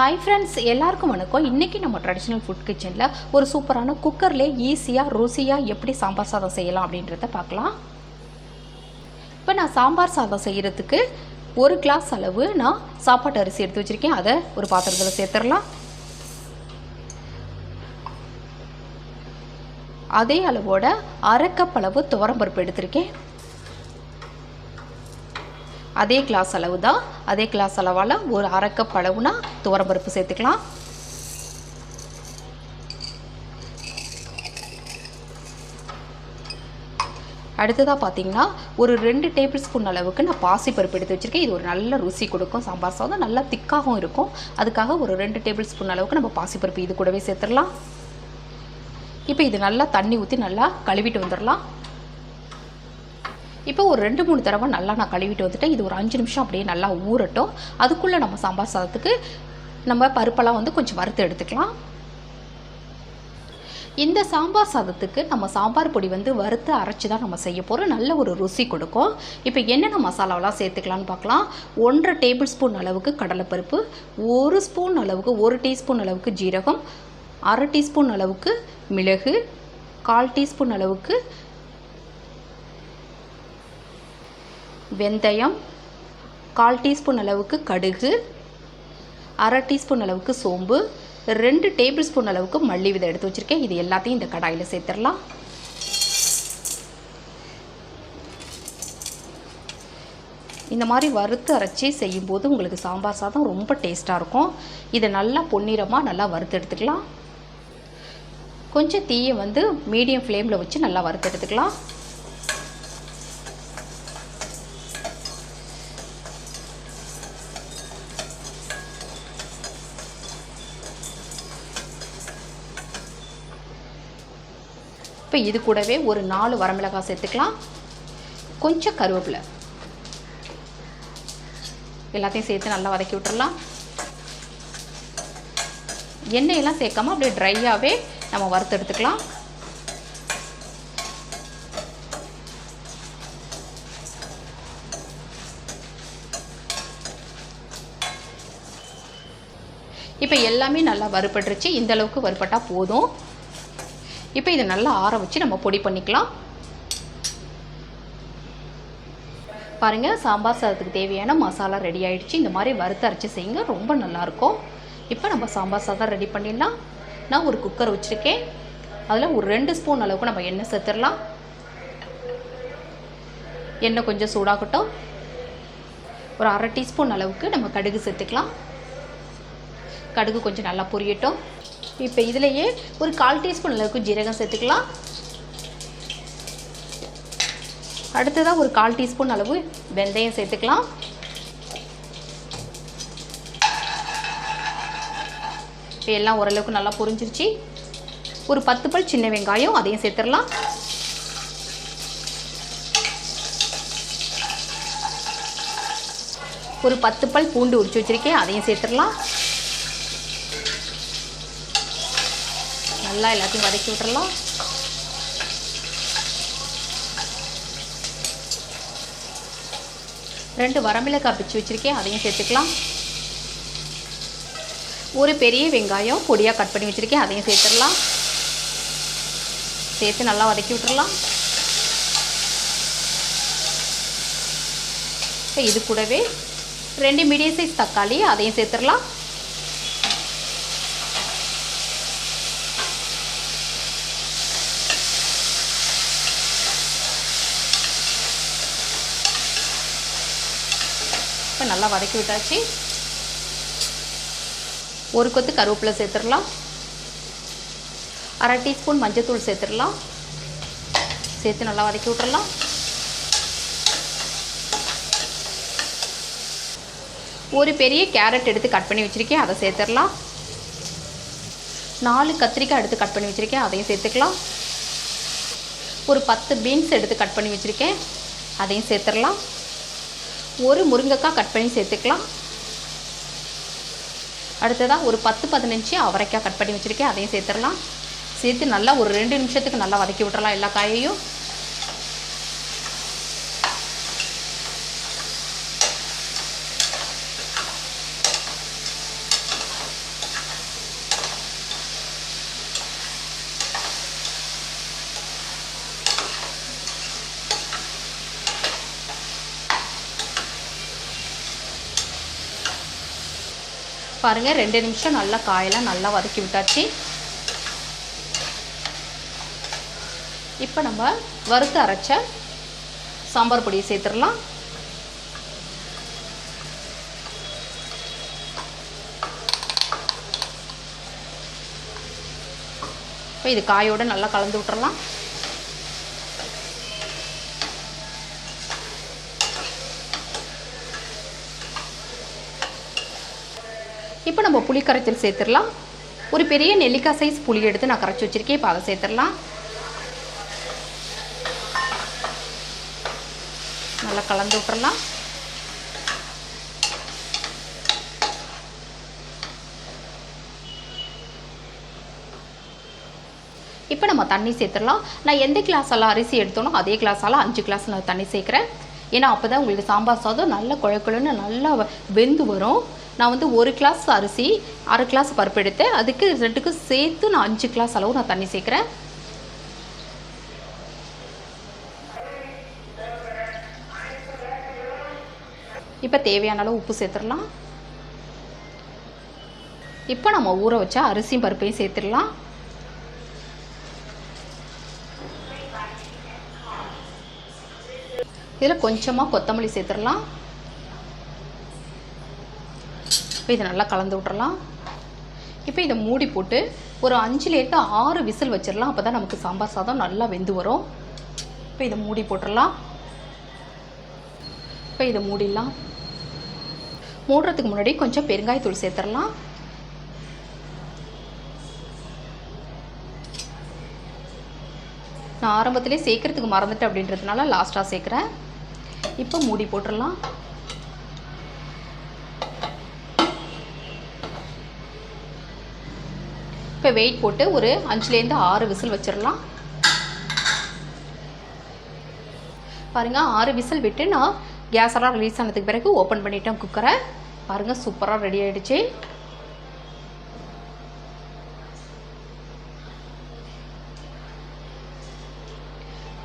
Hi friends எல்லாருக்கும் வணக்கம். இன்றைக்கி நம்ம ட்ரெடிஷ்னல் ஃபுட் கிச்சனில் ஒரு சூப்பரான குக்கர்லேயே ஈஸியாக ருசியாக எப்படி சாம்பார் சாதம் செய்யலாம் அப்படின்றத பார்க்கலாம். இப்போ நான் சாம்பார் சாதம் செய்கிறதுக்கு ஒரு கிளாஸ் அளவு நான் சாப்பாட்டு அரிசி எடுத்து வச்சுருக்கேன். அதை ஒரு பாத்திரத்தில் சேர்த்துடலாம். அதே அளவோட அரை கப் அளவு துவரம்பருப்பு எடுத்திருக்கேன். அதே கிளாஸ் அளவு தான் அதே கிளாஸ் அளவால் ஒரு அரைக்கப் அளவுனா துவரம்பருப்பு சேர்த்துக்கலாம். அடுத்ததாக பார்த்தீங்கன்னா ஒரு ரெண்டு டேபிள் ஸ்பூன் அளவுக்கு நான் பாசிப்பருப்பு எடுத்து வச்சுருக்கேன். இது ஒரு நல்ல ருசி கொடுக்கும். சாம்பார் சாதம் நல்லா திக்காகவும் இருக்கும். அதுக்காக ஒரு ரெண்டு டேபிள் ஸ்பூன் அளவுக்கு நம்ம பாசிப்பருப்பு இது கூடவே சேர்த்துடலாம். இப்போ இது நல்லா தண்ணி ஊற்றி நல்லா கழுவிட்டு வந்துடலாம். இப்போ ஒரு ரெண்டு மூணு தடவை நல்லா நான் கழுவிட்டு வந்துட்டேன் இது ஒரு அஞ்சு நிமிஷம் அப்படியே நல்லா ஊறட்டும். அதுக்குள்ளே நம்ம சாம்பார் சாதத்துக்கு நம்ம பருப்பெல்லாம் வந்து கொஞ்சம் வறுத்து எடுத்துக்கலாம். இந்த சாம்பார் சாதத்துக்கு நம்ம சாம்பார் பொடி வந்து வறுத்து அரைச்சி தான் நம்ம செய்ய போகிறோம் நல்ல ஒரு ருசி கொடுக்கும். இப்போ என்னென்ன மசாலாவெல்லாம் சேர்த்துக்கலான்னு பார்க்கலாம். ஒன்றரை டேபிள் ஸ்பூன் அளவுக்கு கடலைப்பருப்பு ஒரு ஸ்பூன் அளவுக்கு ஒரு டீஸ்பூன் அளவுக்கு ஜீரகம் அரை டீஸ்பூன் அளவுக்கு மிளகு கால் டீஸ்பூன் அளவுக்கு வெந்தயம் கால் டீஸ்பூன் அளவுக்கு கடுகு அரை டீஸ்பூன் அளவுக்கு சோம்பு ரெண்டு டேபிள் ஸ்பூன் அளவுக்கு மல்லி விதை எடுத்து வச்சுருக்கேன். இது எல்லாத்தையும் இந்த கடாயில் சேர்த்துடலாம். இந்த மாதிரி வறுத்து அரைச்சி செய்யும்போது உங்களுக்கு சாம்பார் சாதம் ரொம்ப டேஸ்ட்டாக இருக்கும். இதை நல்லா பொன்னிறமாக நல்லா வறுத்து எடுத்துக்கலாம். கொஞ்சம் தீயை வந்து மீடியம் ஃப்ளேமில் வச்சு நல்லா வறுத்து எடுத்துக்கலாம். இப்போ இது கூடவே ஒரு நாலு வரமிளகாய் சேர்த்துக்கலாம். கொஞ்சம் கருவேப்பிலை. எல்லாத்தையும் சேர்த்து நல்லா வதக்கி விட்டுறலாம். எண்ணெயெல்லாம் சேர்க்காம அப்படியே ட்ரையாகவே நம்ம வறுத்து எடுத்துக்கலாம். இப்போ எல்லாமே நல்லா வறுபட்டுருச்சு. இந்த அளவுக்கு வறுபட்டால் போதும். இப்போ இதை நல்லா ஆற வச்சு நம்ம பொடி பண்ணிக்கலாம். பாருங்கள் சாம்பார் சாதத்துக்கு தேவையான மசாலா ரெடி ஆகிடுச்சு இந்த மாதிரி வறுத்து அரைச்சி செய்யுங்க ரொம்ப நல்லாயிருக்கும் இப்போ நம்ம சாம்பார் சாதம் ரெடி பண்ணிடலாம். நான் ஒரு குக்கர் வச்சுருக்கேன். அதில் ஒரு ரெண்டு ஸ்பூன் அளவுக்கு நம்ம எண்ணெய் சேர்த்துடலாம். எண்ணெய் கொஞ்சம் சூடாகட்டும். ஒரு அரை டீஸ்பூன் அளவுக்கு நம்ம கடுகு சேர்த்துக்கலாம். கடுகு கொஞ்சம் நல்லா பொரியட்டும். இப்போ இதிலையே ஒரு கால் டீஸ்பூன் அளவுக்கு ஜீரகம் சேர்த்துக்கலாம். அடுத்ததாக ஒரு கால் டீஸ்பூன் அளவு வெந்தயம் சேர்த்துக்கலாம். இப்போ எல்லாம் ஓரளவுக்கு நல்லா பொரிஞ்சிருச்சு. ஒரு பத்து பல் சின்ன வெங்காயம் அதையும் சேர்த்துடலாம். ஒரு பத்து பல் பூண்டு உரிச்சு வச்சுருக்கேன் அதையும் சேர்த்துடலாம். நல்லா எல்லாத்தையும் வதக்கி விட்டுறலாம். ரெண்டு வரமிளகாய் பிச்சு வச்சுருக்கேன் அதையும் சேர்த்துக்கலாம். ஒரு பெரிய வெங்காயம் பொடியாக கட் பண்ணி வச்சுருக்கேன் அதையும் சேர்த்துடலாம். சேர்த்து நல்லா வதக்கி விட்டுறலாம். இது கூடவே ரெண்டு மீடியம் சைஸ் தக்காளி அதையும் சேர்த்துடலாம். இப்போ நல்லா வதக்கி விட்டாச்சு. ஒரு கொத்து கருவேப்பிலை சேர்த்துடலாம். அரை டீஸ்பூன் மஞ்சத்தூள் சேர்த்துடலாம். சேர்த்து நல்லா வதக்கி விட்டுறலாம் ஒரு பெரிய கேரட் எடுத்து கட் பண்ணி வச்சுருக்கேன் அதை சேர்த்துடலாம். நாலு கத்திரிக்காய் எடுத்து கட் பண்ணி வச்சுருக்கேன் அதையும் சேர்த்துக்கலாம். ஒரு பத்து பீன்ஸ் எடுத்து கட் பண்ணி வச்சுருக்கேன் அதையும் சேர்த்துடலாம். ஒரு முருங்கைக்காய் கட் பண்ணி சேர்த்துக்கலாம். அடுத்ததாக ஒரு பத்து பதினஞ்சு அவரைக்காய் கட் பண்ணி வச்சுருக்கேன். அதையும் சேர்த்துடலாம். சேர்த்து நல்லா ஒரு ரெண்டு நிமிஷத்துக்கு நல்லா வதக்கி விட்டுறலாம் எல்லா காயையும். பாருங்கள் ரெண்டு நிமிஷம் நல்லா காயெல்லாம் நல்லா வதக்கி விட்டாச்சு. இப்போ நம்ம வறுத்து அரைச்ச சாம்பார் பொடியை சேர்த்துடலாம். இப்போ இது காயோடு நல்லா கலந்து விட்டுறலாம். இப்போ நம்ம புளி கரைச்சல் சேர்த்துடலாம். ஒரு பெரிய நெல்லிக்காய் சைஸ் புளி எடுத்து நான் கரைச்சி வச்சுருக்கேன். இப்போ அதை சேர்த்துடலாம். நல்லா கலந்து விட்டுறலாம். இப்போ நம்ம தண்ணி சேர்த்துடலாம். நான் எந்த கிளாஸால் அரிசி எடுத்தோனோ அதே கிளாஸால் அஞ்சு கிளாஸ் நான் தண்ணி சேர்க்குறேன். ஏன்னா அப்போ தான் உங்களுக்கு சாம்பார் சாதம் நல்ல குழக்குழன்னு நல்லா வெந்து வரும். நான் வந்து ஒரு கிளாஸ் அரிசி அரை கிளாஸ் பருப்பு எடுத்தேன். அதுக்கு ரெண்டுக்கும் சேர்த்து நான் அஞ்சு கிளாஸ் அளவு நான் தண்ணி சேர்க்குறேன். இப்போ தேவையான அளவு உப்பு சேர்த்துடலாம். இப்போ நம்ம ஊற வச்சா அரிசியும் பருப்பையும் சேர்த்துடலாம். இதில் கொஞ்சமாக கொத்தமல்லி சேர்த்துடலாம். இப்போ இதை நல்லா கலந்து விட்றலாம் இப்போ இதை மூடி போட்டு ஒரு அஞ்சுலேருந்து ஆறு விசில் வச்சிடலாம். அப்போ தான் நமக்கு சாம்பார் சாதம் நல்லா வெந்து வரும். இப்போ இதை மூடி போட்டுடலாம். இப்போ இதை மூடிடலாம். மூடுறதுக்கு முன்னாடி கொஞ்சம் பெருங்காயத்தூள் சேர்த்துடலாம். நான் ஆரம்பத்திலே சேர்க்குறதுக்கு மறந்துட்டேன் அப்படின்றதுனால லாஸ்ட்டாக சேர்க்குறேன். இப்போ மூடி போட்டுடலாம். இப்போ வெயிட் போட்டு ஒரு அஞ்சுலேருந்து ஆறு விசில் வச்சிடலாம். பாருங்கள் ஆறு விசில் விட்டு நான் கேஸ் எல்லாம் ரிலீஸ் ஆனதுக்கு பிறகு ஓப்பன் பண்ணிட்டேன் குக்கரை பாருங்கள் சூப்பராக ரெடி ஆயிடுச்சு.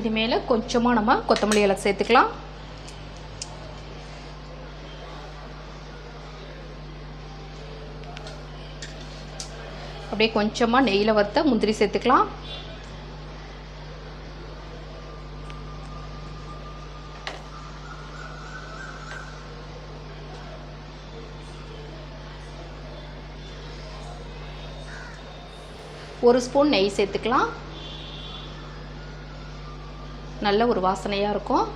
இது மேலே கொஞ்சமாக நம்ம கொத்தமல்லி இலை சேர்த்துக்கலாம். அப்படியே கொஞ்சமாக நெய்யில் வறுத்த முந்திரி சேர்த்துக்கலாம். ஒரு ஸ்பூன் நெய் சேர்த்துக்கலாம். நல்ல ஒரு வாசனையாக இருக்கும்.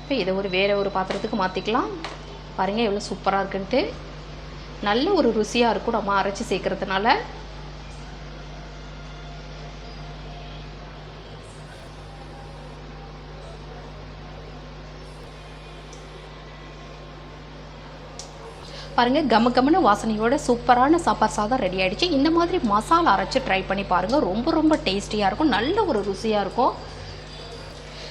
இப்போ இதை ஒரு வேறு ஒரு பாத்திரத்துக்கு மாற்றிக்கலாம் பாருங்கள் எவ்வளோ சூப்பராக இருக்குன்ட்டு. நல்ல ஒரு ருசியாக இருக்கும் நம்ம அரைச்சி சேர்க்கறதுனால. பாருங்கள் கம கமன்னு வாசனையோட சூப்பரான சாப்பாடு சாதம் ரெடி ஆகிடுச்சு இந்த மாதிரி மசாலா அரைச்சி ட்ரை பண்ணி பாருங்கள் ரொம்ப ரொம்ப டேஸ்டியாக இருக்கும் நல்ல ஒரு ருசியாக இருக்கும்.